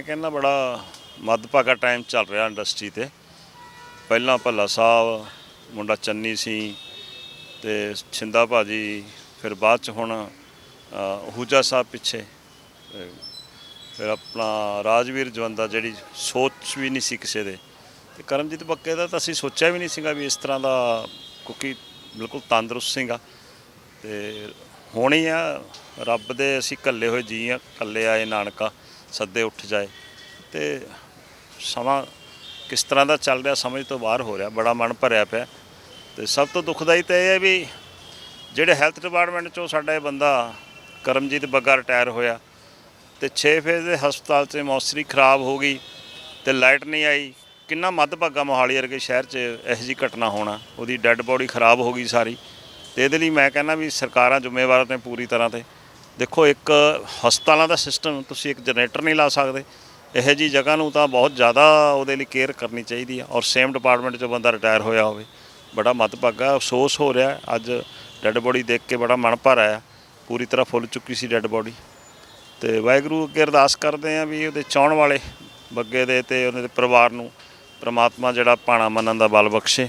ਮੈਂ ਕਹਿੰਦਾ ਬੜਾ ਮੱਧਭਾਗਾ ਟਾਈਮ ਚੱਲ ਰਿਹਾ ਇੰਡਸਟਰੀ ਤੇ। ਪਹਿਲਾਂ ਭੱਲਾ ਸਾਹਿਬ ਮੁੰਡਾ ਚੰਨੀ ਸੀ ਤੇ ਛਿੰਦਾ ਭਾਜੀ ਫਿਰ ਬਾਅਦ ਚ ਹੁਣ ਅ, ਹੂਜਾ ਸਾਹਿਬ ਪਿੱਛੇ। ਫਿਰ ਆਪਣਾ ਰਾਜਵੀਰ ਜਵੰਦਾ ਜਿਹੜੀ ਸੋਚ ਵੀ ਨਹੀਂ ਸੀ ਕਿਸੇ ਦੇ। ਤੇ ਕਰਮਜੀਤ ਬੱਕੇ ਦਾ ਤਾਂ ਅਸੀਂ ਸੋਚਿਆ ਵੀ ਨਹੀਂ ਸੀਗਾ ਵੀ ਇਸ ਤਰ੍ਹਾਂ ਦਾ ਕਿਉਂਕਿ ਬਿਲਕੁਲ ਤੰਦਰੁਸਤ ਸੀਗਾ। ਤੇ ਹੋਣੀ ਆ ਰੱਬ ਦੇ ਅਸੀਂ ਕੱਲੇ ਹੋਏ ਜੀ ਆ ਕੱਲੇ ਆਏ ਨਾਨਕਾ। ਸੱਦੇ ਉੱਠ ਜਾਏ। ਤੇ ਸਮਾਂ ਕਿਸ ਤਰ੍ਹਾਂ ਦਾ ਚੱਲ ਰਿਹਾ ਸਮਝ ਤੋਂ ਬਾਹਰ ਹੋ ਰਿਹਾ, ਬੜਾ ਮਨ ਭਰਿਆ ਪਿਆ। ਤੇ ਸਭ ਤੋਂ ਦੁਖਦਾਈ ਤਾਂ ਇਹ ਹੈ ਵੀ ਜਿਹੜੇ ਹੈਲਥ ਡਿਪਾਰਟਮੈਂਟ ਚੋਂ ਸਾਡਾ ਇਹ ਬੰਦਾ ਕਰਮਜੀਤ ਬੱਗਾ ਰਿਟਾਇਰ ਹੋਇਆ, ਤੇ 6 ਫੇਜ਼ ਦੇ ਹਸਪਤਾਲ 'ਚ ਮੌਸਰੀ ਖਰਾਬ ਹੋ ਗਈ ਤੇ ਲਾਈਟ ਨਹੀਂ ਆਈ। ਕਿੰਨਾ ਮੱਧਭਾਗਾ ਮੋਹਾਲੀ ਵਰਗੇ ਸ਼ਹਿਰ 'ਚ ਇਹੋ ਜਿਹੀ ਘਟਨਾ ਹੋਣਾ, ਉਹਦੀ ਡੈੱਡ ਬੋਡੀ ਖਰਾਬ ਹੋ ਗਈ ਸਾਰੀ। ਤੇ ਇਹਦੇ ਲਈ ਮੈਂ ਕਹਿੰਦਾ ਵੀ ਸਰਕਾਰਾਂ ਜ਼ਿੰਮੇਵਾਰ ਨੇ ਪੂਰੀ ਤਰ੍ਹਾਂ ਤੇ। ਦੇਖੋ, ਇੱਕ ਹਸਪਤਾਲਾਂ ਦਾ ਸਿਸਟਮ ਤੁਸੀਂ ਇੱਕ ਜਨਰੇਟਰ ਨਹੀਂ ਲਾ ਸਕਦੇ। ਇਹੋ ਜੀ ਜਗ੍ਹਾ ਨੂੰ ਤਾਂ ਬਹੁਤ ਜ਼ਿਆਦਾ ਉਹਦੇ ਲਈ ਕੇਅਰ ਕਰਨੀ ਚਾਹੀਦੀ ਆ ਔਰ ਸੇਮ ਡਿਪਾਰਟਮੈਂਟ 'ਚੋਂ ਬੰਦਾ ਰਿਟਾਇਰ ਹੋਇਆ ਹੋਵੇ। ਬੜਾ ਮੱਧਭਾਗਾ ਅਫਸੋਸ ਹੋ ਰਿਹਾ। ਅੱਜ ਡੈੱਡ ਬੋਡੀ ਦੇਖ ਕੇ ਬੜਾ ਮਨ ਭਰ ਆਇਆ ਪੂਰੀ ਤਰ੍ਹਾਂ ਫੁੱਲ ਚੁੱਕੀ ਸੀ ਡੈੱਡ ਬੋਡੀ ਤੇ ਵਾਹਿਗੁਰੂ ਅੱਗੇ ਅਰਦਾਸ ਕਰਦੇ ਆ ਵੀ ਉਹਦੇ ਚਾਹਣ ਵਾਲੇ ਬੱਗੇ ਦੇ ਤੇ ਉਹਨਾਂ ਦੇ ਪਰਿਵਾਰ ਨੂੰ ਪ੍ਰਮਾਤਮਾ ਜਿਹੜਾ ਪਾਣਾ ਮੰਨਣ ਦਾ ਬਲ ਬਖਸ਼ੇ।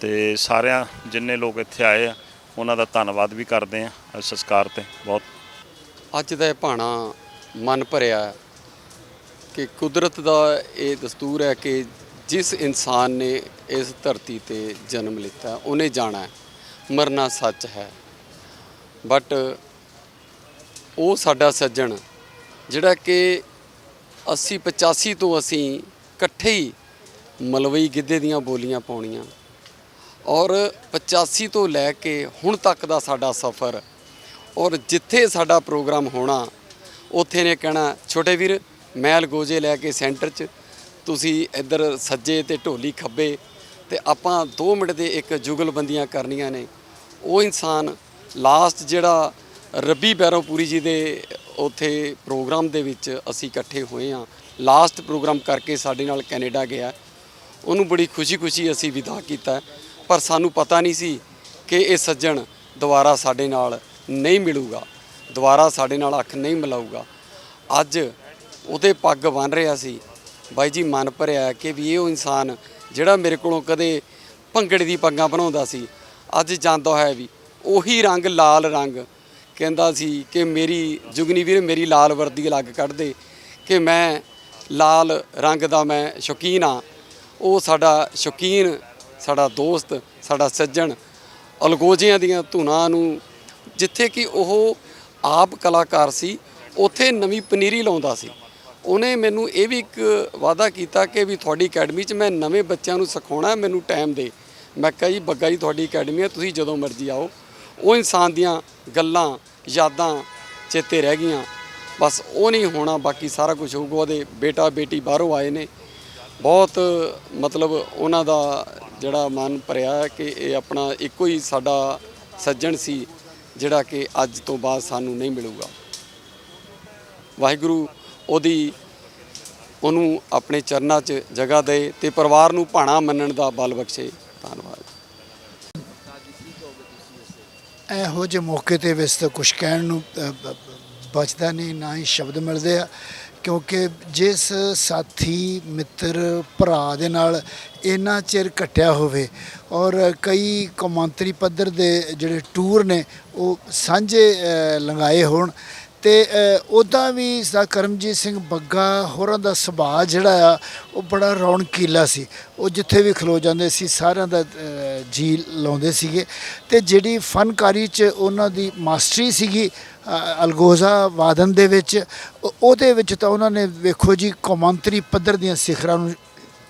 ਤੇ ਸਾਰਿਆਂ ਜਿੰਨੇ ਲੋਕ ਇੱਥੇ ਆਏ ਆ, ਉਹਨਾਂ ਦਾ ਧੰਨਵਾਦ ਵੀ ਕਰਦੇ ਆ ਇਸ ਸੰਸਕਾਰ ਤੇ। ਬਹੁਤ ਅੱਜ ਦਾ ਇਹ ਭਾਣਾ ਮਨ ਭਰਿਆ ਕਿ ਕੁਦਰਤ ਦਾ ਇਹ ਦਸਤੂਰ ਹੈ ਕਿ ਜਿਸ ਇਨਸਾਨ ਨੇ ਇਸ ਧਰਤੀ ਤੇ ਜਨਮ ਲਿੱਤਾ ਉਹਨੇ ਜਾਣਾ ਮਰਨਾ ਸੱਚ ਹੈ। ਬਟ ਉਹ ਸਾਡਾ ਸੱਜਣ, ਜਿਹੜਾ ਕਿ 80 85 ਤੋਂ ਅਸੀਂ ਇਕੱਠੇ ਹੀ ਮਲਵਈ ਗਿੱਧੇ ਦੀਆਂ ਬੋਲੀਆਂ ਪਾਉਣੀਆਂ ਔਰ 85 ਤੋਂ ਲੈ ਕੇ ਹੁਣ ਤੱਕ ਦਾ ਸਾਡਾ ਸਫ਼ਰ ਔਰ ਜਿੱਥੇ ਸਾਡਾ ਪ੍ਰੋਗਰਾਮ ਹੋਣਾ, ਉੱਥੇ ਨੇ ਕਹਿਣਾ, ਛੋਟੇ ਵੀਰ ਮਹਿਲ ਗੋਜੇ ਲੈ ਕੇ ਸੈਂਟਰ 'ਚ, ਤੁਸੀਂ ਇੱਧਰ ਸੱਜੇ ਤੇ ਢੋਲੀ ਖੱਬੇ ਤੇ ਆਪਾਂ 2 ਮਿੰਟ ਦੇ ਇੱਕ ਜੁਗਲਬੰਦੀਆਂ ਕਰਨੀਆਂ ਨੇ। ਉਹ ਇਨਸਾਨ ਲਾਸਟ ਜਿਹੜਾ ਰੱਬੀ ਬੈਰੋਪੂਰੀ ਜੀ ਦੇ ਉੱਥੇ ਪ੍ਰੋਗਰਾਮ ਦੇ ਵਿੱਚ ਅਸੀਂ ਇਕੱਠੇ ਹੋਏ ਹਾਂ। ਲਾਸਟ ਪ੍ਰੋਗਰਾਮ ਕਰਕੇ ਸਾਡੇ ਨਾਲ ਕੈਨੇਡਾ ਗਿਆ। ਉਹਨੂੰ ਬੜੀ ਖੁਸ਼ੀ-ਖੁਸ਼ੀ ਅਸੀਂ ਵਿਦਾ ਕੀਤਾ। ਪਰ ਸਾਨੂੰ ਪਤਾ ਨਹੀਂ ਸੀ ਕਿ ਇਹ ਸੱਜਣ ਦੁਬਾਰਾ ਸਾਡੇ ਨਾਲ ਨਹੀਂ ਮਿਲੂਗਾ। ਦੁਬਾਰਾ ਸਾਡੇ ਨਾਲ ਅੱਖ ਨਹੀਂ ਮਿਲਾਊਗਾ। ਅੱਜ ਉਹਦੇ ਪੱਗ ਬਨ ਰਿਹਾ ਸੀ। ਬਾਈ ਜੀ, ਮਨ ਭਰਿਆ ਕਿ ਵੀ ਇਹ ਉਹ ਇਨਸਾਨ ਜਿਹੜਾ ਮੇਰੇ ਕੋਲੋਂ ਕਦੇ ਭੰਗੜੇ ਦੀ ਪੱਗਾਂ ਬਣਾਉਂਦਾ ਸੀ, ਅੱਜ ਜਾਂਦਾ ਹੋਇਆ ਵੀ। ਉਹੀ ਰੰਗ ਲਾਲ ਰੰਗ। ਕਹਿੰਦਾ ਸੀ ਕਿ ਮੇਰੀ ਜੁਗਨੀ ਵੀਰ, ਮੇਰੀ ਲਾਲ ਵਰਦੀ ਅਲੱਗ ਕੱਢ ਦੇ ਕਿ ਮੈਂ ਲਾਲ ਰੰਗ ਦਾ ਮੈਂ ਸ਼ੌਕੀਨ ਆ ਉਹ ਸਾਡਾ ਸ਼ੌਕੀਨ, ਸਾਡਾ ਦੋਸਤ, ਸਾਡਾ ਸੱਜਣ ਅਲਗੋਜਿਆਂ ਦੀਆਂ ਧੁਨਾਂ ਨੂੰ ਜਿੱਥੇ ਕਿ ਉਹ ਆਪ ਕਲਾਕਾਰ ਸੀ, ਉੱਥੇ ਨਵੀਂ ਪਨੀਰੀ ਲਾਉਂਦਾ ਸੀ। ਉਹਨੇ ਮੈਨੂੰ ਇਹ ਵੀ ਇੱਕ ਵਾਅਦਾ ਕੀਤਾ ਕਿ ਵੀ ਤੁਹਾਡੀ ਅਕੈਡਮੀ 'ਚ ਮੈਂ ਨਵੇਂ ਬੱਚਿਆਂ ਨੂੰ ਸਿਖਾਉਣਾ, ਮੈਨੂੰ ਟਾਈਮ ਦੇ। ਮੈਂ ਕਿਹਾ ਜੀ, ਬੱਗਾ ਜੀ, ਤੁਹਾਡੀ ਅਕੈਡਮੀ ਹੈ ਤੁਸੀਂ ਜਦੋਂ ਮਰਜ਼ੀ ਆਓ। ਉਹ ਇਨਸਾਨ ਦੀਆਂ ਗੱਲਾਂ, ਯਾਦਾਂ ਚੇਤੇ ਰਹਿ ਗਈਆਂ। ਬਸ ਉਹ ਨਹੀਂ ਹੋਣਾ, ਬਾਕੀ ਸਾਰਾ ਕੁਝ ਹੋਊਗਾ। ਉਹਦੇ ਬੇਟਾ, ਬੇਟੀ ਬਾਹਰੋਂ ਆਏ ਨੇ। ਬਹੁਤ ਮਤਲਬ ਉਹਨਾਂ ਦਾ ਜਿਹੜਾ ਮਨ ਭਰਿਆ ਕਿ ਇਹ ਆਪਣਾ ਇੱਕੋ ਹੀ ਸਾਡਾ ਸੱਜਣ ਸੀ। ਜਿਹੜਾ ਕਿ ਅੱਜ ਤੋਂ ਬਾਅਦ ਸਾਨੂੰ ਨਹੀਂ ਮਿਲੂਗਾ। ਵਾਹਿਗੁਰੂ ਉਹਦੀ, ਉਹਨੂੰ ਆਪਣੇ ਚਰਨਾਂ 'ਚ ਜਗ੍ਹਾ ਦੇ ਤੇ ਪਰਿਵਾਰ ਨੂੰ ਭਾਣਾ ਮੰਨਣ ਦਾ ਬਲ ਬਖਸ਼ੇ। ਧੰਨਵਾਦ। ਇਹੋ ਜਿਹੇ ਮੌਕੇ ਤੇ ਵੈਸੇ ਤਾਂ ਕੁਝ ਕਹਿਣ ਨੂੰ ਬਚਦਾ ਨਹੀਂ, ਨਾ ਹੀ ਸ਼ਬਦ ਮਿਲਦੇ ਆ। ਕਿਉਂਕਿ ਜਿਸ ਸਾਥੀ ਮਿੱਤਰ ਭਰਾ ਦੇ ਨਾਲ ਇੰਨਾ ਚਿਰ ਕੱਟਿਆ ਹੋਵੇ ਔਰ ਕਈ ਕੌਮਾਂਤਰੀ ਪੱਧਰ ਦੇ ਜਿਹੜੇ ਟੂਰ ਨੇ ਉਹ ਸਾਂਝੇ ਅ, ਲੰਘਾਏ ਹੋਣ ਤੇ ਉਦਾਂ ਵੀ ਸਾ ਕਰਮਜੀਤ ਸਿੰਘ ਬੱਗਾ ਹੋਰਾਂ ਦਾ ਸੁਭਾਅ ਜਿਹੜਾ ਆ ਉਹ ਬੜਾ ਰੌਣਕੀਲਾ ਸੀ। ਉਹ ਜਿੱਥੇ ਵੀ ਖਲੋ ਜਾਂਦੇ ਸੀ ਸਾਰਿਆਂ ਦਾ ਜੀ ਲਾਉਂਦੇ ਸੀਗੇ ਤੇ ਜਿਹੜੀ ਫਨਕਾਰੀ 'ਚ ਉਹਨਾਂ ਦੀ ਮਾਸਟਰੀ ਸੀਗੀ ਅਲਗੋਜ਼ਾ ਵਾਦਨ ਦੇ ਵਿੱਚ ਉਹਦੇ ਵਿੱਚ ਤਾਂ ਉਹਨਾਂ ਨੇ ਵੇਖੋ ਜੀ ਕੌਮਾਂਤਰੀ ਪੱਧਰ ਦੀਆਂ ਸਿਖਰਾਂ ਨੂੰ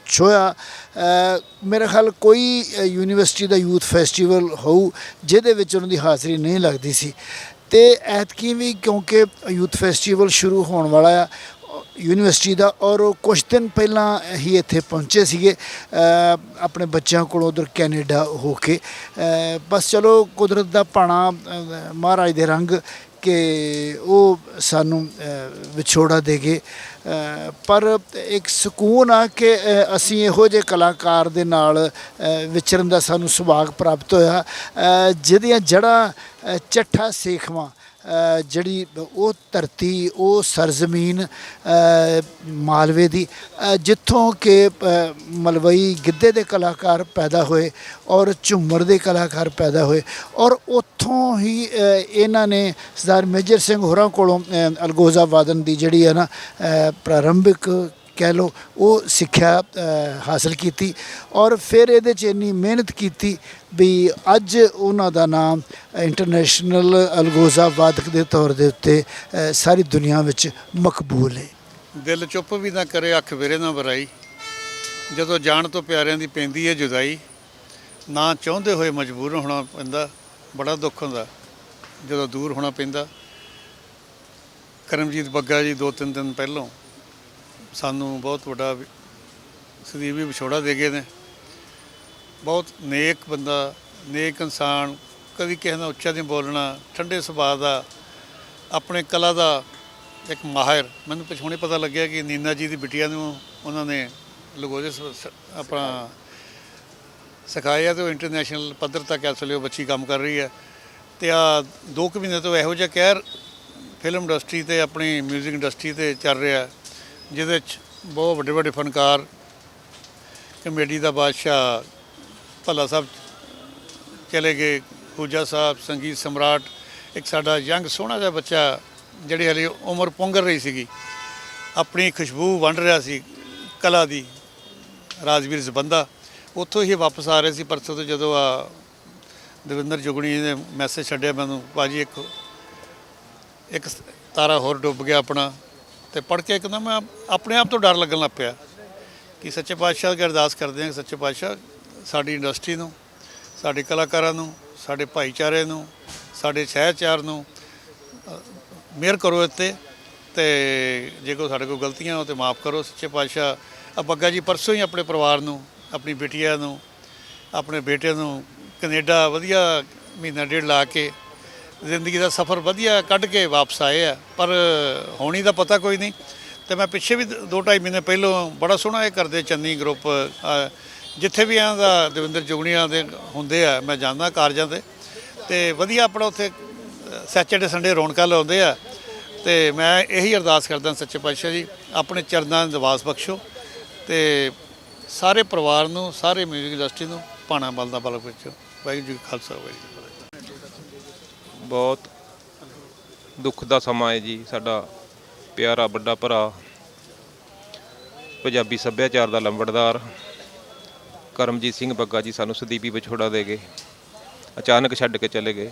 ਛੋਇਆ ਅ, ਮੇਰੇ ਖਿਆਲ ਕੋਈ ਯੂਨੀਵਰਸਿਟੀ ਦਾ ਯੂਥ ਫੈਸਟੀਵਲ ਹੋਊ ਜਿਹਦੇ ਵਿੱਚ ਉਹਨਾਂ ਦੀ ਹਾਜ਼ਰੀ ਨਹੀਂ ਲੱਗਦੀ ਸੀ। ਤੇ ਐਤਕੀ ਵੀ ਕਿਉਂਕਿ ਯੂਥ ਫੈਸਟੀਵਲ ਸ਼ੁਰੂ ਹੋਣ ਵਾਲਾ ਆ ਯੂਨੀਵਰਸਿਟੀ ਦਾ ਔਰ ਉਹ ਕੁਝ ਦਿਨ ਪਹਿਲਾਂ ਹੀ ਇੱਥੇ ਪਹੁੰਚੇ ਸੀਗੇ ਆਪਣੇ ਬੱਚਿਆਂ ਕੋਲ ਉਧਰ ਕੈਨੇਡਾ ਹੋ ਕੇ। ਬਸ ਚਲੋ ਕੁਦਰਤ ਦਾ ਪਾਣਾ ਮਹਾਰਾਜ ਦੇ ਰੰਗ ਕਿ ਉਹ ਸਾਨੂੰ ਵਿਛੋੜਾ ਦੇ ਗਏ। ਪਰ ਇੱਕ ਸਕੂਨ ਆ ਕਿ ਅਸੀਂ ਇਹੋ ਜਿਹੇ ਕਲਾਕਾਰ ਦੇ ਨਾਲ ਵਿਚਰਨ ਦਾ ਸਾਨੂੰ ਸੁਭਾਗ ਪ੍ਰਾਪਤ ਹੋਇਆ। ਜਿਹਦੀਆਂ ਜੜ੍ਹਾਂ ਚੱਠਾ ਸੇਖਵਾਂ ਜਿਹੜੀ ਉਹ ਧਰਤੀ, ਉਹ ਸਰਜ਼ਮੀਨ ਮਾਲਵੇ ਦੀ ਜਿੱਥੋਂ ਕਿ ਮਲਵਈ ਗਿੱਧੇ ਦੇ ਕਲਾਕਾਰ ਪੈਦਾ ਹੋਏ ਔਰ ਝੂਮਰ ਦੇ ਕਲਾਕਾਰ ਪੈਦਾ ਹੋਏ ਔਰ ਉੱਥੋਂ ਹੀ ਇਹਨਾਂ ਨੇ ਸਰਦਾਰ ਮੇਜਰ ਸਿੰਘ ਹੋਰਾਂ ਕੋਲੋਂ ਅਲਗੋਜ਼ਾ ਵਾਦਨ ਦੀ ਜਿਹੜੀ ਹੈ ਨਾ ਪ੍ਰਾਰੰਭਿਕ ਕਹਿ ਲਓ ਉਹ ਸਿੱਖਿਆ ਅ, ਹਾਸਲ ਕੀਤੀ ਔਰ ਫਿਰ ਇਹਦੇ 'ਚ ਇੰਨੀ ਮਿਹਨਤ ਕੀਤੀ ਵੀ ਅੱਜ ਉਹਨਾਂ ਦਾ ਨਾਮ ਇੰਟਰਨੈਸ਼ਨਲ ਅਲਗੋਜ਼ਾ ਵਾਦਕ ਦੇ ਤੌਰ ਦੇ ਉੱਤੇ ਸਾਰੀ ਦੁਨੀਆ ਵਿੱਚ ਮਕਬੂਲ ਹੈ। ਦਿਲ ਚੁੱਪ ਵੀ ਨਾ ਕਰੇ ਅੱਖ ਵੇਰੇ ਨਾ ਵਰਾਈ। ਜਦੋਂ ਜਾਣ ਤੋਂ ਪਿਆਰਿਆਂ ਦੀ ਪੈਂਦੀ ਹੈ ਜੁਦਾਈ ਨਾ ਚਾਹੁੰਦੇ ਹੋਏ ਮਜਬੂਰ ਹੋਣਾ ਪੈਂਦਾ ਬੜਾ ਦੁੱਖ ਹੁੰਦਾ। ਜਦੋਂ ਦੂਰ ਹੋਣਾ ਪੈਂਦਾ। ਕਰਮਜੀਤ ਬੱਗਾ ਜੀ ਦੋ ਤਿੰਨ ਦਿਨ ਪਹਿਲਾਂ ਸਾਨੂੰ ਬਹੁਤ ਵੱਡਾ ਸਦੀਵੀ ਵਿਛੋੜਾ ਦੇ ਗਏ ਨੇ। ਬਹੁਤ ਨੇਕ ਬੰਦਾ, ਨੇਕ ਇਨਸਾਨ, ਕਦੀ ਕਿਸੇ ਨਾਲ ਉੱਚਾ ਨਹੀਂ ਬੋਲਣਾ, ਠੰਡੇ ਸੁਭਾਅ ਦਾ, ਆਪਣੇ ਕਲਾ ਦਾ ਇੱਕ ਮਾਹਿਰ। ਮੈਨੂੰ ਪਿਛੋਣੇ ਪਤਾ ਲੱਗਿਆ ਕਿ ਨੀਨਾ ਜੀ ਦੀ ਬਿਟੀਆ ਨੂੰ ਉਹਨਾਂ ਨੇ ਲਗੋਜੇ ਸ- ਆਪਣਾ ਸਿਖਾਇਆ ਤੇ ਉਹ ਇੰਟਰਨੈਸ਼ਨਲ ਪੱਧਰ ਤੱਕ ਇਸ ਵੇਲੇ ਉਹ ਬੱਚੀ ਕੰਮ ਕਰ ਰਹੀ ਹੈ। ਤੇ ਆ ਦੋ ਕੁ ਮਹੀਨੇ ਤੋਂ ਇਹੋ ਜਿਹਾ ਕਹਿਰ ਫਿਲਮ ਇੰਡਸਟਰੀ ਤੇ ਆਪਣੀ 뮤직 ਇੰਡਸਟਰੀ ਤੇ ਚੱਲ ਰਿਹਾ ਜਿਹਦੇ ਚ ਬਹੁਤ ਵੱਡੇ ਵੱਡੇ ਫਨਕਾਰ ਕਮੇਡੀ ਦਾ ਬਾਦਸ਼ਾਹ ਭੱਲਾ ਸਾਹਿਬ ਚਲੇ ਗਏ, ਖੂਜਾ ਸਾਹਿਬ, ਸੰਗੀਤ ਸਮਰਾਟ, ਇੱਕ ਸਾਡਾ ਯੰਗ ਸੋਹਣਾ ਜਿਹਾ ਬੱਚਾ ਜਿਹੜੀ ਹਲੇ ਉਮਰ ਪੁੰਗਰ ਰਹੀ ਸੀਗੀ, ਆਪਣੀ ਖੁਸ਼ਬੂ ਵੰਡ ਰਿਹਾ ਸੀ ਕਲਾ ਦੀ, ਰਾਜਵੀਰ ਜ਼ਬੰਦਾ। ਉੱਥੋਂ ਹੀ ਵਾਪਸ ਆ ਰਹੇ ਸੀ ਪਰਸੋਂ ਤੋਂ ਜਦੋਂ ਆ ਦਵਿੰਦਰ ਜੁਗਣੀ ਨੇ ਮੈਸੇਜ ਛੱਡਿਆ ਮੈਨੂੰ, ਭਾਜੀ ਇੱਕ ਇੱਕ ਤਾਰਾ ਹੋਰ ਡੁੱਬ ਗਿਆ ਆਪਣਾ। ਤੇ ਪੜ ਕੇ ਇੱਕਦਮ ਮੈਂ ਆਪਣੇ ਆਪ ਤੋਂ ਡਰ ਲੱਗਣ ਲੱਗ ਪਿਆ ਕਿ ਸੱਚੇ ਪਾਤਸ਼ਾਹ ਅੱਗੇ ਅਰਦਾਸ ਕਰਦੇ ਹਾਂ ਕਿ ਸੱਚੇ ਪਾਤਸ਼ਾਹ, ਸਾਡੀ ਇੰਡਸਟਰੀ ਨੂੰ, ਸਾਡੇ ਕਲਾਕਾਰਾਂ ਨੂੰ, ਸਾਡੇ ਭਾਈਚਾਰੇ ਨੂੰ, ਸਾਡੇ ਸਹਿਚਾਰ ਨੂੰ ਮਿਹਰ ਕਰੋ ਇੱਥੇ ਤੇ ਜੇ ਕੋਈ ਸਾਡੇ ਕੋਲ ਗਲਤੀਆਂ ਹੋ ਤੇ ਮਾਫ ਕਰੋ ਸੱਚੇ ਪਾਤਸ਼ਾਹ। ਆ ਬੱਗਾ ਜੀ ਪਰਸੋਂ ਹੀ ਆਪਣੇ ਪਰਿਵਾਰ ਨੂੰ, ਆਪਣੀ ਬਿਟੀਆ ਨੂੰ, ਆਪਣੇ ਬੇਟੇ ਨੂੰ ਕੈਨੇਡਾ ਵਧੀਆ ਮਹੀਨਾ ਡੇਢ ਲਾ ਕੇ ਜ਼ਿੰਦਗੀ ਦਾ ਸਫ਼ਰ ਵਧੀਆ ਕੱਢ ਕੇ ਵਾਪਸ ਆਏ ਆ, ਪਰ ਹੋਣੀ ਦਾ ਪਤਾ ਕੋਈ ਨਹੀਂ। ਤੇ ਮੈਂ ਪਿੱਛੇ ਵੀ 2.5 ਮਹੀਨੇ ਪਹਿਲਾਂ ਬੜਾ ਸੋਹਣਾ ਇਹ ਕਰਦੇ ਚੰਨੀ ਗਰੁੱਪ ਜਿੱਥੇ ਵੀ ਇਹਨਾਂ ਦਾ ਦਵਿੰਦਰ ਜੁਗਣੀਆਂ ਦੇ ਹੁੰਦੇ ਆ, ਮੈਂ ਜਾਂਦਾ ਕਾਰਜਾਂ ਤੇ। ਤੇ ਵਧੀਆ ਆਪਣਾ ਉੱਥੇ ਸੈਚਰਡੇ ਸੰਡੇ ਰੌਣਕਾਂ ਲਾਉਂਦੇ ਆ। ਤੇ ਮੈਂ ਇਹੀ ਅਰਦਾਸ ਕਰਦਾ ਸੱਚੇ ਪਾਤਸ਼ਾਹ ਜੀ, ਆਪਣੇ ਚਰਨਾਂ ਦਾ ਨਿਵਾਸ ਬਖਸ਼ੋ। ਤੇ ਸਾਰੇ ਪਰਿਵਾਰ ਨੂੰ, ਸਾਰੇ ਮਿਊਜ਼ਿਕ ਇੰਡਸਟਰੀ ਨੂੰ ਪਾਣਾ ਬਲਦਾ ਬਲ ਵਿੱਚ ਵਾਹਿਗੁਰੂ ਜੀ ਕਾ ਖਾਲਸਾ, ਵਾਹਿਗੁਰੂ ਬਹੁਤ ਦੁੱਖ ਦਾ ਸਮਾਂ ਹੈ ਜੀ ਸਾਡਾ ਪਿਆਰਾ ਵੱਡਾ ਭਰਾ, ਪੰਜਾਬੀ ਸੱਭਿਆਚਾਰ ਦਾ ਲੰਬੜਦਾਰ, ਕਰਮਜੀਤ ਸਿੰਘ ਬੱਗਾ ਜੀ ਸਾਨੂੰ ਸਦੀਪੀ ਵਿਛੋੜਾ ਦੇ ਗਏ, ਅਚਾਨਕ ਛੱਡ ਕੇ ਚਲੇ ਗਏ।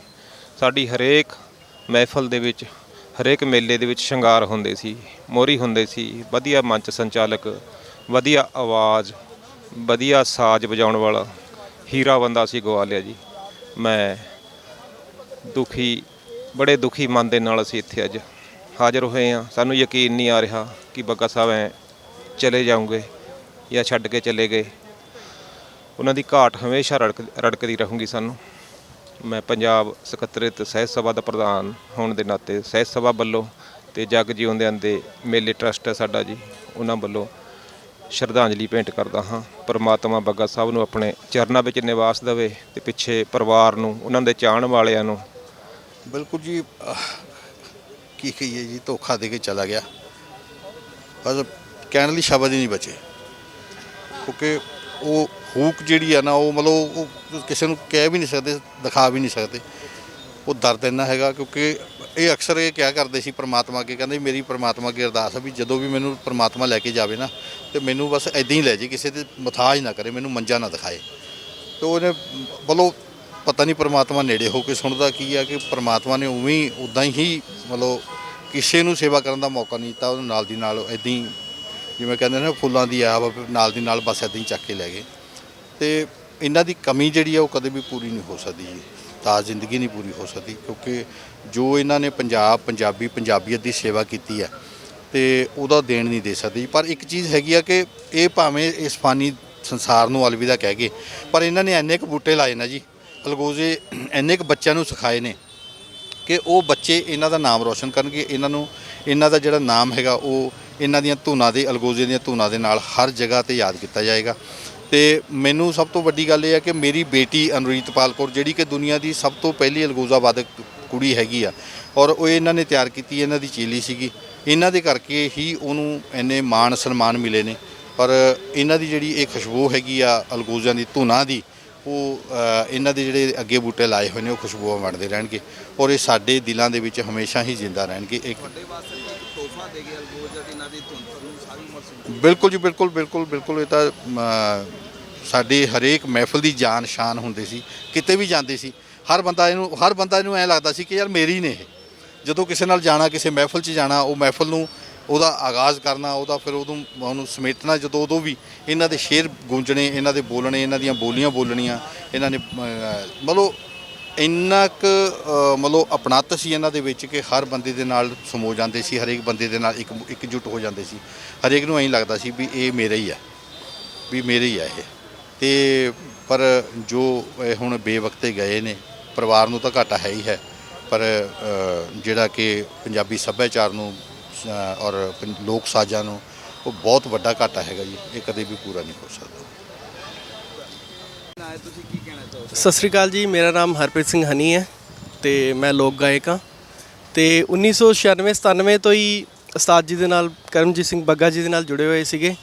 ਸਾਡੀ ਹਰੇਕ ਮਹਿਫਲ ਦੇ ਵਿੱਚ, ਹਰੇਕ ਮੇਲੇ ਦੇ ਵਿੱਚ ਸ਼ਿੰਗਾਰ ਹੁੰਦੇ ਸੀ ਮੋਰੀ ਹੁੰਦੇ ਸੀ, ਵਧੀਆ ਮੰਚ ਸੰਚਾਲਕ, ਵਧੀਆ ਆਵਾਜ਼, ਵਧੀਆ ਸਾਜ਼ ਵਜਾਉਣ ਵਾਲਾ ਹੀਰਾ ਬੰਦਾ ਸੀ ਗਵਾ ਲਿਆ ਜੀ। ਮੈਂ ਦੁਖੀ, ਬੜੇ ਦੁਖੀ ਮਨ ਦੇ ਨਾਲ ਅਸੀਂ ਇੱਥੇ ਅੱਜ ਹਾਜ਼ਰ ਹੋਏ ਹਾਂ। ਸਾਨੂੰ ਯਕੀਨ ਨਹੀਂ ਆ ਰਿਹਾ ਕਿ ਬੱਗਾ ਸਾਹਿਬ ਐ ਚਲੇ ਜਾਓਗੇ ਜਾਂ ਛੱਡ ਕੇ ਚਲੇ ਗਏ। ਉਹਨਾਂ ਦੀ ਘਾਟ ਹਮੇਸ਼ਾ ਰੜਕ, ਰੜਕਦੀ ਰਹੂਗੀ ਸਾਨੂੰ। ਮੈਂ ਪੰਜਾਬ ਸਕੱਤਰੇਤ ਸਹਿਤ ਸਭਾ ਦਾ ਪ੍ਰਧਾਨ ਹੋਣ ਦੇ ਨਾਤੇ ਸਹਿਤ ਸਭਾ ਵੱਲੋਂ ਤੇ ਜਗ ਜਿਉਂਦਿਆਂ ਦੇ ਮੇਲੇ ਟਰਸਟ ਹੈ ਸਾਡਾ ਜੀ, ਉਹਨਾਂ ਵੱਲੋਂ ਸ਼ਰਧਾਂਜਲੀ ਭੇਂਟ ਕਰਦਾ ਹਾਂ। ਪਰਮਾਤਮਾ ਬੱਗਾ ਸਾਹਿਬ ਨੂੰ ਆਪਣੇ ਚਰਨਾਂ ਵਿੱਚ ਨਿਵਾਸ ਦੇਵੇ ਤੇ ਪਿੱਛੇ ਪਰਿਵਾਰ ਨੂੰ, ਉਹਨਾਂ ਦੇ ਚਾਹਣ ਵਾਲਿਆਂ ਨੂੰ ਬਿਲਕੁਲ ਜੀ ਅਹ, ਕੀ ਕਹੀਏ ਜੀ ਧੋਖਾ ਦੇ ਕੇ ਚਲਾ ਗਿਆ। ਬਸ ਕਹਿਣ ਲਈ ਸ਼ਬਦ ਹੀ ਨਹੀਂ ਬਚੇ। ਕਿਉਂਕਿ ਉਹ ਹੂਕ ਜਿਹੜੀ ਆ ਨਾ ਉਹ ਮਤਲਬ ਉਹ ਕਿਸੇ ਨੂੰ ਕਹਿ ਵੀ ਨਹੀਂ ਸਕਦੇ ਦਿਖਾ ਵੀ ਨਹੀਂ ਸਕਦੇ। ਉਹ ਦਰਦ ਇੰਨਾ ਹੈਗਾ ਕਿਉਂਕਿ ਇਹ ਅਕਸਰ ਇਹ ਕਿਹਾ ਕਰਦੇ ਸੀ ਪ੍ਰਮਾਤਮਾ ਅੱਗੇ ਕਹਿੰਦੇ ਮੇਰੀ ਪ੍ਰਮਾਤਮਾ ਅੱਗੇ ਅਰਦਾਸ ਆ ਵੀ ਜਦੋਂ ਵੀ ਮੈਨੂੰ ਪ੍ਰਮਾਤਮਾ ਲੈ ਕੇ ਜਾਵੇ ਨਾ ਤੇ ਮੈਨੂੰ ਬਸ ਐਦਾਂ ਹੀ ਲੈ ਜੇ ਕਿਸੇ ਦੇ ਮਥਾਜ ਨਾ ਕਰੇ ਮੈਨੂੰ ਮੰਜਾ ਨਾ ਦਿਖਾਏ। ਤੇ ਉਹਨੇ ਬਲੋ ਪਤਾ ਨਹੀਂ ਪਰਮਾਤਮਾ ਨੇੜੇ ਹੋ ਕੇ ਸੁਣਦਾ ਕੀ ਆ ਕਿ ਪਰਮਾਤਮਾ ਨੇ ਉਵੇਂ ਹੀ ਉਦਾਂ ਹੀ ਮਤਲਬ ਕਿਸੇ ਨੂੰ ਸੇਵਾ ਕਰਨ ਦਾ ਮੌਕਾ ਨਹੀਂ ਦਿੱਤਾ ਉਹਨੂੰ ਨਾਲ ਦੀ ਨਾਲ ਐਦਾਂ ਹੀ ਜਿਵੇਂ ਕਹਿੰਦੇ ਨੇ ਫੁੱਲਾਂ ਦੀ ਆਬ ਨਾਲ ਦੀ ਨਾਲ ਬਸ ਐਦਾਂ ਹੀ ਚੱਕ ਕੇ ਲੈ ਗਏ। ਤੇ ਇਹਨਾਂ ਦੀ ਕਮੀ ਜਿਹੜੀ ਆ ਉਹ ਕਦੇ ਵੀ ਪੂਰੀ ਨਹੀਂ ਹੋ ਸਕਦੀ ਜੀ। ਤਾਂ ਜ਼ਿੰਦਗੀ ਨਹੀਂ ਪੂਰੀ ਹੋ ਸਕਦੀ ਕਿਉਂਕਿ ਜੋ ਇਹਨਾਂ ਨੇ ਪੰਜਾਬ, ਪੰਜਾਬੀ, ਪੰਜਾਬੀਅਤ ਦੀ ਸੇਵਾ ਕੀਤੀ ਹੈ ਤੇ ਉਹਦਾ ਦੇਣ ਨਹੀਂ ਦੇ ਸਕਦੀ। ਪਰ ਇੱਕ ਚੀਜ਼ ਹੈਗੀ ਆ ਕਿ ਇਹ ਭਾਵੇਂ ਇਸ ਫਾਨੀ ਸੰਸਾਰ ਨੂੰ ਅਲਵਿਦਾ ਕਹਿ ਗਏ ਪਰ ਇਹਨਾਂ ਨੇ ਇੰਨੇ ਕੁ ਬੂਟੇ ਲਾਏ ਨਾ ਜੀ ਅਲਗੋਜ਼ੇ ਇੰਨੇ ਕੁ ਬੱਚਿਆਂ ਨੂੰ ਸਿਖਾਏ ਨੇ ਕਿ ਉਹ ਬੱਚੇ ਇਹਨਾਂ ਦਾ ਨਾਮ ਰੋਸ਼ਨ ਕਰਨਗੇ, ਇਹਨਾਂ ਨੂੰ, ਇਹਨਾਂ ਦਾ ਜਿਹੜਾ ਨਾਮ ਹੈਗਾ ਉਹ ਇਹਨਾਂ ਦੀਆਂ ਧੁਨਾਂ ਦੇ, ਅਲਗੋਜ਼ੇ ਦੀਆਂ ਧੁਨਾਂ ਦੇ ਨਾਲ ਹਰ ਜਗ੍ਹਾ ਤੇ ਯਾਦ ਕੀਤਾ ਜਾਏਗਾ। ਤੇ ਮੈਨੂੰ ਸਭ ਤੋਂ ਵੱਡੀ ਗੱਲ ਇਹ ਹੈ ਕਿ ਮੇਰੀ ਬੇਟੀ ਅਨੁਰੀਤਪਾਲ ਕੌਰ, ਜਿਹੜੀ ਕਿ ਦੁਨੀਆ ਦੀ ਸਭ ਤੋਂ ਪਹਿਲੀ ਅਲਗੋਜ਼ਾ ਵਾਦਕ ਕੁੜੀ ਹੈਗੀ ਆ, ਔਰ ਉਹ ਇਹਨਾਂ ਨੇ ਤਿਆਰ ਕੀਤੀ, ਇਹਨਾਂ ਦੀ ਚੇਲੀ ਸੀਗੀ, ਇਹਨਾਂ ਦੇ ਕਰਕੇ ਹੀ ਉਹਨੂੰ ਇੰਨੇ ਮਾਣ ਸਨਮਾਨ ਮਿਲੇ ਨੇ। ਔਰ ਇਹਨਾਂ ਦੀ ਜਿਹੜੀ ਇਹ ਖੁਸ਼ਬੂ ਹੈਗੀ ਆ ਅਲਗੋਜ਼ਾਂ ਦੀ, ਧੁਨਾਂ ਦੀ ਉਹ ਇਹਨਾਂ ਦੇ ਜਿਹੜੇ ਅੱਗੇ ਬੂਟੇ ਲਾਏ ਹੋਏ ਨੇ ਉਹ ਖੁਸ਼ਬੂਆਂ ਵੰਡਦੇ ਰਹਿਣਗੇ ਔਰ ਇਹ ਸਾਡੇ ਦਿਲਾਂ ਦੇ ਵਿੱਚ ਹਮੇਸ਼ਾ ਹੀ ਜ਼ਿੰਦਾ ਰਹਿਣਗੇ। ਇੱਕ ਬਿਲਕੁਲ ਜੀ ਬਿਲਕੁਲ ਬਿਲਕੁਲ ਬਿਲਕੁਲ ਇਹ ਤਾਂ ਸਾਡੇ ਹਰੇਕ ਮਹਿਫਲ ਦੀ ਜਾਨ ਸ਼ਾਨ ਹੁੰਦੇ ਸੀ ਕਿਤੇ ਵੀ ਜਾਂਦੇ ਸੀ। ਹਰ ਬੰਦਾ ਇਹਨੂੰ ਹਰ ਬੰਦਾ ਇਹਨੂੰ ਐ ਲੱਗਦਾ ਸੀ ਕਿ ਯਾਰ ਮੇਰੀ ਨੇ ਇਹ। ਜਦੋਂ ਕਿਸੇ ਨਾਲ ਜਾਣਾ ਕਿਸੇ ਮਹਿਫਲ 'ਚ ਜਾਣਾ ਉਹ ਮਹਿਫਲ ਨੂੰ ਉਹਦਾ ਆਗਾਜ਼ ਕਰਨਾ, ਉਹਦਾ ਫਿਰ ਉਦੋਂ ਉਹਨੂੰ ਸਮੇਟਣਾ, ਜਦੋਂ ਉਦੋਂ ਵੀ ਇਹਨਾਂ ਦੇ ਸ਼ੇਰ ਗੂੰਜਣੇ, ਇਹਨਾਂ ਦੇ ਬੋਲਣੇ, ਇਹਨਾਂ ਦੀਆਂ ਬੋਲੀਆਂ ਬੋਲਣੀਆਂ, ਇਹਨਾਂ ਨੇ ਮਤਲਬ ਇੰਨਾ ਕੁ ਮਤਲਬ ਅਪਣੱਤ ਸੀ ਇਹਨਾਂ ਦੇ ਵਿੱਚ ਕਿ ਹਰ ਬੰਦੇ ਦੇ ਨਾਲ ਸਮੋ ਜਾਂਦੇ ਸੀ, ਹਰੇਕ ਬੰਦੇ ਦੇ ਨਾਲ ਇੱਕ, ਇਕਜੁੱਟ ਹੋ ਜਾਂਦੇ ਸੀ। ਹਰੇਕ ਨੂੰ ਐਂ ਲੱਗਦਾ ਸੀ ਵੀ ਇਹ ਮੇਰਾ ਹੀ ਆ, ਵੀ ਮੇਰੇ ਹੀ ਆ ਇਹ। ਤੇ ਪਰ ਜੋ ਇਹ ਹੁਣ ਬੇਵਕਤੇ ਗਏ ਨੇ, ਪਰਿਵਾਰ ਨੂੰ ਤਾਂ ਘਾਟਾ ਹੈ ਹੀ ਹੈ, ਪਰ ਜਿਹੜਾ ਕਿ ਪੰਜਾਬੀ ਸੱਭਿਆਚਾਰ ਨੂੰ ਔਰ ਪੰ- ਲੋਕ ਸਾਜ਼ਾਂ ਨੂੰ ਉਹ ਬਹੁਤ ਵੱਡਾ ਘਾਟਾ ਹੈਗਾ ਜੀ, ਇਹ ਕਦੇ ਵੀ ਪੂਰਾ ਨਹੀਂ ਹੋ ਸਕਦਾ। ਸਤਿ ਸ੍ਰੀ ਅਕਾਲ ਜੀ, ਮੇਰਾ ਨਾਮ ਹਰਪ੍ਰੀਤ ਸਿੰਘ ਹਨੀ ਹੈ ਤੇ ਮੈਂ ਲੋਕ ਗਾਇਕ ਹਾਂ। ਤੇ 1996 97 ਤੋਂ ਹੀ ਉਸਤਾਦ ਜੀ ਦੇ ਨਾਲ, ਕਰਮਜੀਤ ਸਿੰਘ ਬੱਗਾ ਜੀ ਦੇ ਨਾਲ ਜੁੜੇ ਹੋਏ ਸੀਗੇ।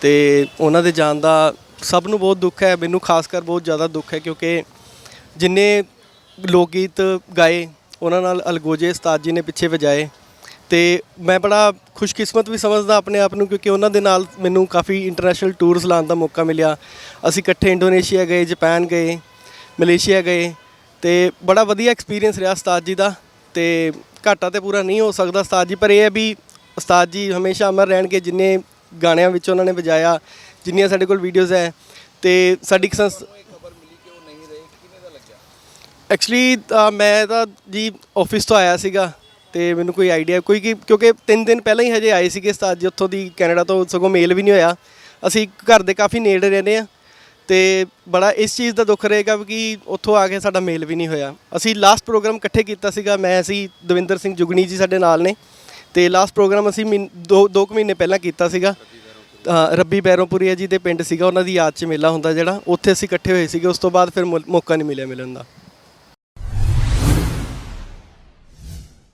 ਤੇ ਉਹਨਾਂ ਦੇ ਜਾਣ ਦਾ ਸਭ ਨੂੰ ਬਹੁਤ ਦੁੱਖ ਹੈ, ਮੈਨੂੰ ਖਾਸ ਕਰ ਬਹੁਤ ਜ਼ਿਆਦਾ ਦੁੱਖ ਹੈ ਕਿਉਂਕਿ ਜਿੰਨੇ ਲੋਕ ਗੀਤ ਗਾਏ, ਉਹਨਾਂ ਨਾਲ ਅਲਗੋਜੇ ਉਸਤਾਦ ਜੀ ਨੇ ਪਿੱਛੇ ਵਜਾਏ। ਤੇ ਮੈਂ ਬੜਾ ਖੁਸ਼ਕਿਸਮਤ ਵੀ ਸਮਝਦਾ ਆਪਣੇ ਆਪ ਨੂੰ ਕਿਉਂਕਿ ਉਹਨਾਂ ਦੇ ਨਾਲ ਮੈਨੂੰ ਕਾਫੀ ਇੰਟਰਨੈਸ਼ਨਲ ਟੂਰਸ ਲਾਉਣ ਦਾ ਮੌਕਾ ਮਿਲਿਆ। ਅਸੀਂ ਇਕੱਠੇ ਇੰਡੋਨੇਸ਼ੀਆ ਗਏ, ਜਾਪਾਨ ਗਏ, ਮਲੇਸ਼ੀਆ ਗਏ ਤੇ ਬੜਾ ਵਧੀਆ ਐਕਸਪੀਰੀਅੰਸ ਰਿਹਾ ਉਸਤਾਦ ਜੀ ਦਾ ਤੇ ਘਾਟਾ ਤੇ ਪੂਰਾ ਨਹੀਂ ਹੋ ਸਕਦਾ ਉਸਤਾਦ ਜੀ, ਪਰ ਇਹ ਹੈ ਵੀ ਉਸਤਾਦ ਜੀ ਹਮੇਸ਼ਾ ਅਮਰ ਰਹਿਣਗੇ ਜਿੰਨੇ ਗਾਣਿਆਂ ਵਿੱਚ ਉਹਨਾਂ ਨੇ ਵਜਾਇਆ, ਜਿੰਨੀਆਂ ਸਾਡੇ ਕੋਲ ਵੀਡੀਓਜ਼ ਹੈ ਤੇ ਸਾਡੀ ਇੱਕ ਸੰਸ ਐਕਚੁਅਲੀ ਮੈਂ ਤਾਂ ਜੀ ਆਫਿਸ ਤੋਂ ਆਇਆ ਸੀਗਾ ਤੇ ਮੈਨੂੰ ਕੋਈ ਆਈਡੀਆ ਕੋਈ ਕਿ ਕਿਉਂਕਿ 3 ਦਿਨ ਪਹਿਲਾਂ ਹੀ ਹਜੇ ਆਏ ਸੀਗੇ ਉਸਤਾਦ ਜੀ ਉੱਥੋਂ ਦੀ ਕੈਨੇਡਾ ਤੋਂ, ਸਗੋਂ ਮੇਲ ਵੀ ਨਹੀਂ ਹੋਇਆ। ਅਸੀਂ ਘਰ ਦੇ ਕਾਫੀ ਨੇੜੇ ਰਹਿੰਦੇ ਆ ਤੇ ਬੜਾ ਇਸ ਚੀਜ਼ ਦਾ ਦੁੱਖ ਰਹੇਗਾ ਕਿ ਉੱਥੋਂ ਆ ਕੇ ਸਾਡਾ ਮੇਲ ਵੀ ਨਹੀਂ ਹੋਇਆ। ਅਸੀਂ ਲਾਸਟ ਪ੍ਰੋਗਰਾਮ ਇਕੱਠੇ ਕੀਤਾ ਸੀਗਾ, ਮੈਂ ਅਸੀਂ ਦਵਿੰਦਰ ਸਿੰਘ ਜੁਗਨੀ ਜੀ ਸਾਡੇ ਨਾਲ ਨੇ ਤੇ ਲਾਸਟ ਪ੍ਰੋਗਰਾਮ ਅਸੀਂ ਮਹੀਨ- ਦੋ ਦੋ ਕੁ ਮਹੀਨੇ ਪਹਿਲਾਂ ਕੀਤਾ ਸੀਗਾ। ਰੱਬੀ ਬੈਰੋਂਪੁਰੀਆ ਜੀ ਦੇ ਪਿੰਡ ਸੀਗਾ, ਉਹਨਾਂ ਦੀ ਯਾਦ 'ਚ ਮੇਲਾ ਹੁੰਦਾ ਜਿਹੜਾ, ਉੱਥੇ ਅਸੀਂ ਇਕੱਠੇ ਹੋਏ ਸੀਗੇ, ਉਸ ਤੋਂ ਬਾਅਦ ਫਿਰ ਮੌ- ਮੌਕਾ ਨਹੀਂ ਮਿਲਿਆ ਮਿਲਣ ਦਾ।